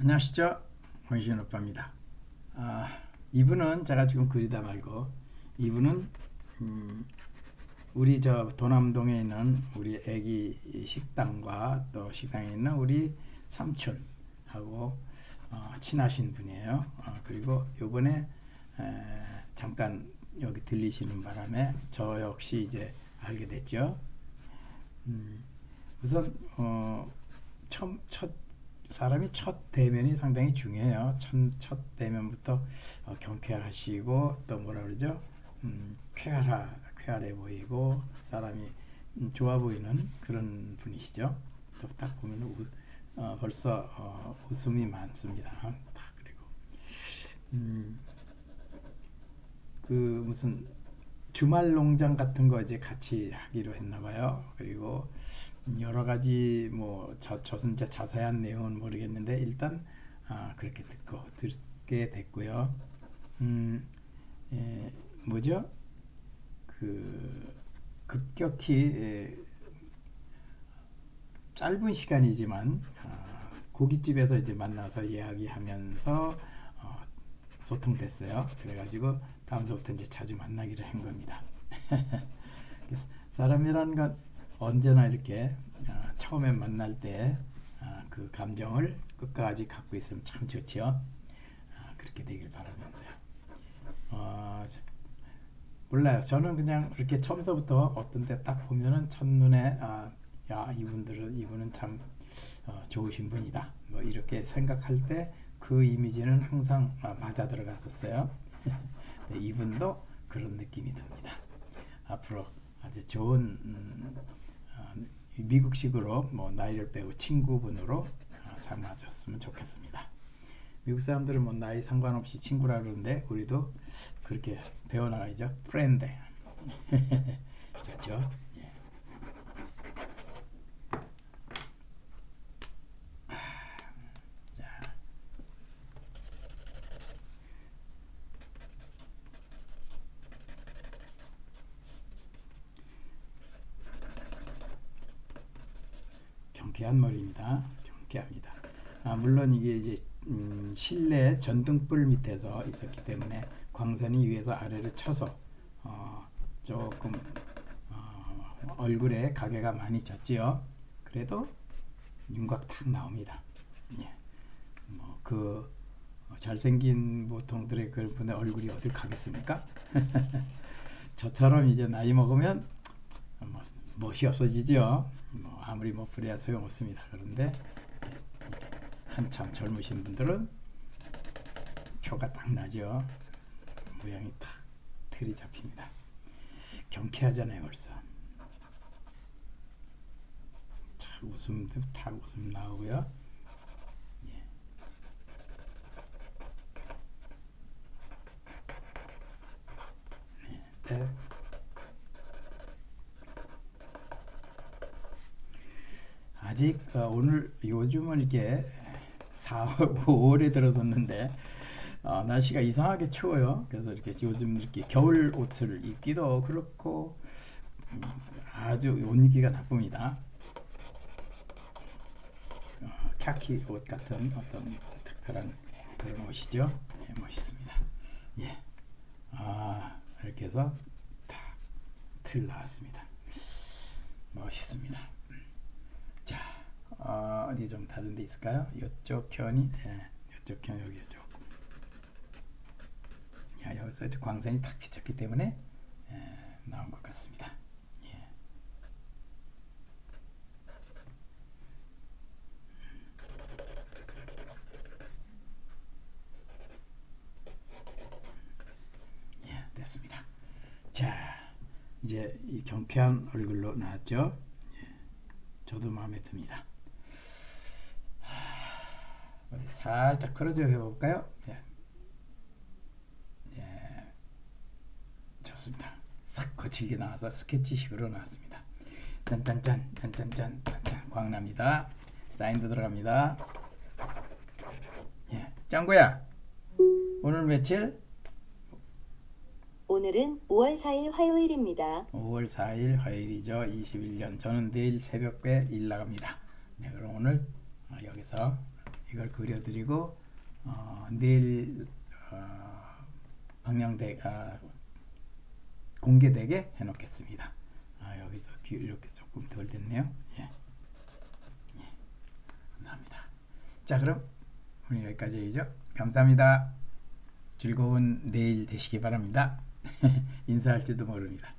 안녕하시죠. 원신 오빠입니다. 아, 이분은 제가 지금 그리다 말고 이분은 음, 우리 저 도남동에 있는 우리 애기 식당과 또 식당에 있는 우리 삼촌하고 어, 친하신 분이에요. 어, 그리고 요번에 에, 잠깐 여기 들리시는 바람에 저 역시 이제 알게 됐죠. 음, 우선 어, 처음 첫 사람이 첫 대면이 상당히 중요해요. 첫, 첫 대면부터 어, 경쾌하시고 또 뭐라 그러죠? 음, 쾌활하, 쾌활해 보이고 사람이 음, 좋아 보이는 그런 분이시죠. 또 딱 보면 우, 어, 벌써 어, 웃음이 많습니다. 딱 그리고 음, 그 무슨 주말 농장 같은 거 이제 같이 하기로 했나 봐요. 그리고 여러 가지 뭐 저, 저는 이제 자세한 내용은 모르겠는데 일단 아, 그렇게 듣고 듣게 됐고요. 음, 예, 뭐죠? 그 급격히 예, 짧은 시간이지만 아, 고깃집에서 이제 만나서 이야기하면서 어, 소통됐어요. 그래가지고 다음서부터 이제 자주 만나기로 한 겁니다. 사람이라는 건 언제나 이렇게 아, 처음에 만날 때 그 감정을 끝까지 갖고 있으면 참 좋죠. 아, 그렇게 되길 바라면서요. 어, 저- 몰라요. 저는 그냥 이렇게 처음서부터 어떤 때딱 보면은 첫눈에 아, 야 이분들은 이분은 참 어, 좋으신 분이다. 뭐 이렇게 생각할 때 그 이미지는 항상 아, 맞아 들어갔었어요. 네, 이분도 그런 느낌이 듭니다. 앞으로 아주 좋은 음, 어, 미국식으로 뭐 나이를 빼고 친구분으로 어, 삼아줬으면 좋겠습니다. 미국 사람들은 뭐 나이 상관없이 친구라 그러는데 우리도 그렇게 배워나가야죠. 프렌드. 좋죠. 예. 자. 경쾌한 머리입니다. 경쾌합니다. 아, 물론 이게 이제 음, 실내 전등불 밑에서 있었기 때문에 광선이 위에서 아래로 쳐서 어, 조금 어, 얼굴에 가게가 많이 졌지요. 그래도 윤곽 딱 나옵니다. 예. 뭐그 잘생긴 보통들의 그 분의 얼굴이 어딜 가겠습니까? 저처럼 이제 나이 먹으면 뭐 멋이 없어지죠. 뭐 아무리 뭐 그래야 소용없습니다. 그런데 한참 젊으신 분들은 표가 딱 나죠. 모양이 딱 틀이 잡힙니다. 경쾌하잖아요, 벌써. 자, 웃음도 다 웃음 나오고요. 예. 네, 네. 아직 어, 오늘 요즘은 이게 4월, 5월에 들어섰는데 어, 날씨가 이상하게 추워요. 그래서 이렇게 요즘 이렇게 겨울 옷을 입기도 그렇고 음, 아주 옷 입기가 나쁩니다. 어, 카키 옷 같은 어떤 특별한 그런 옷이죠. 예, 멋있습니다. 예, 아 이렇게 해서 다 틀 나왔습니다. 멋있습니다. 자, 어, 어디 좀 다른 데 있을까요? 이쪽 편이, 예, 이쪽 편 여기 쪽. 야, 여기서 이렇게 광선이 탁 비쳤기 때문에 예, 나온 것 같습니다. 예. 예, 됐습니다. 자, 이제 이 경쾌한 얼굴로 나왔죠. 저도 마음에 듭니다. 살짝 걸어져 해볼까요? 예. 예. 좋습니다. 싹 거칠게 나와서 스케치식으로 나왔습니다. 짠짠짠, 짠 짠짠, 짠 짠, 광납니다. 사인도 들어갑니다. 예, 짱구야, 오늘 며칠? 오늘은 5월 4일 화요일입니다. 5월 4일 화요일이죠. 21년. 저는 내일 새벽에 일 나갑니다. 네, 그럼 오늘 어, 여기서 이걸 그려드리고 어, 내일 어, 방영대 아, 공개되게 해놓겠습니다. 아, 여기서 뒤 이렇게 조금 덜 됐네요. 예. 예. 감사합니다. 자 그럼 오늘 여기까지 이죠. 감사합니다. 즐거운 내일 되시기 바랍니다. 인사할지도 모릅니다.